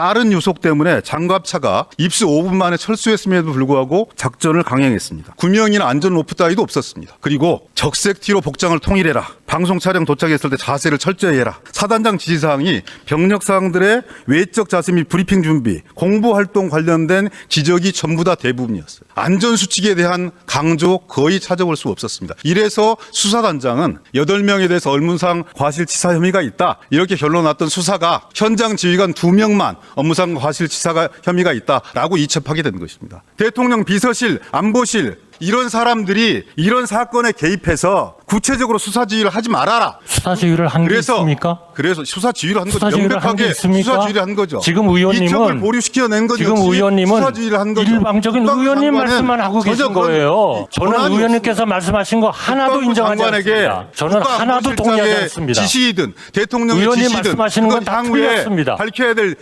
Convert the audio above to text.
빠른 유속 때문에 장갑차가 입수 5분 만에 철수했음에도 불구하고 작전을 강행했습니다. 구명이나 안전 로프 따위도 없었습니다. 그리고 적색 티로 복장을 통일해라. 방송 차량 도착했을 때 자세를 철저히 해라. 사단장 지시사항이 병력 사항들의 외적 자세 및 브리핑 준비, 공보 활동 관련된 지적이 전부 다 대부분이었어요. 안전 수칙에 대한 강조 거의 찾아볼 수 없었습니다. 이래서 수사단장은 8명에 대해서 업무상 과실치사 혐의가 있다. 이렇게 결론 났던 수사가 현장 지휘관 2명만 업무상 과실치사 혐의가 있다라고 이첩하게 된 것입니다. 대통령 비서실, 안보실 이런 사람들이 이런 사건에 개입해서 구체적으로 수사 지휘를 하지 말아라. 수사 지휘를 한 게 그래서 있습니까? 그래서 수사 지휘를 한 거죠. 수사 지휘를 한게 명백하게 있습니까? 수사 지휘를 한 거죠. 지금 의원님은 이첩을 보류시켜낸 건 지금 역시 의원님은 수사 지휘를 한 거죠. 일방적인 의원님 말씀만 하고 전혀 계신 거예요. 저는 권한이 의원님께서 말씀하신 거 하나도 국방부 인정하지 장관에게 않습니다. 저는 하나도 동의하지 않습니다. 지시이든 대통령의 의원님 지시든 말씀하시는 그건 건다 향후에 틀렸습니다. 밝혀야 될